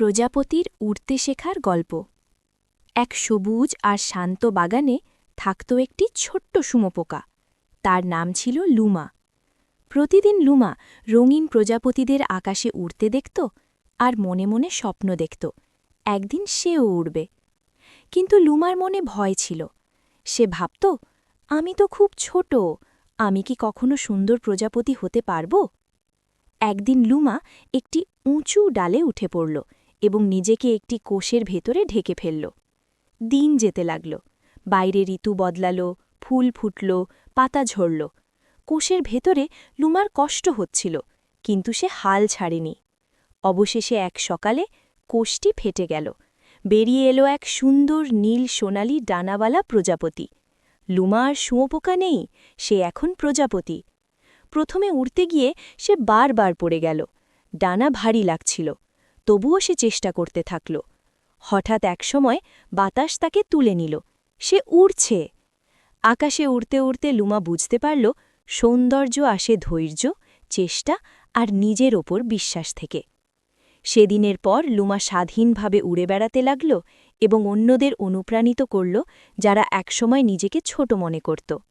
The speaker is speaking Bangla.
প্রজাপতির উড়তে শেখার গল্প। এক সবুজ আর শান্ত বাগানে থাকত একটি ছোট্ট সুমোপোকা। তার নাম ছিল লুমা। প্রতিদিন লুমা রঙিন প্রজাপতিদের আকাশে উড়তে দেখত আর মনে মনে স্বপ্ন দেখত, একদিন সেও উড়বে। কিন্তু লুমার মনে ভয় ছিল। সে ভাবত, আমি তো খুব ছোট, আমি কি কখনো সুন্দর প্রজাপতি হতে পারব? একদিন লুমা একটি উঁচু ডালে উঠে পড়ল। এবং নিজেকে একটি কোষের ভেতরে ঢেকে ফেলল। দিন যেতে লাগল। বাইরে ঋতু বদলালো, ফুল ফুটল, পাতা ঝরল। কোষের ভেতরে লুমার কষ্ট হচ্ছিল, কিন্তু সে হাল ছাড়েনি। অবশেষে এক সকালে কোষটি ফেটে গেল। বেরিয়ে এলো এক সুন্দর নীল সোনালি ডানাওয়ালা প্রজাপতি। লুমা আর শুঁয়োপোকা নেই, সে এখন প্রজাপতি। প্রথমে উড়তে গিয়ে সে বারবার পড়ে গেল। ডানা ভারী লাগছিল। তবুও সে চেষ্টা করতে থাকল। হঠাৎ একসময় বাতাস তাকে তুলে নিল। সে উড়ছে। আকাশে উড়তে উড়তে লুমা বুঝতে পারল, সৌন্দর্য আসে ধৈর্য, চেষ্টা আর নিজের ওপর বিশ্বাস থেকে। সেদিনের পর লুমা স্বাধীনভাবে উড়ে বেড়াতে লাগল এবং অন্যদের অনুপ্রাণিত করল, যারা একসময় নিজেকে ছোট মনে করত।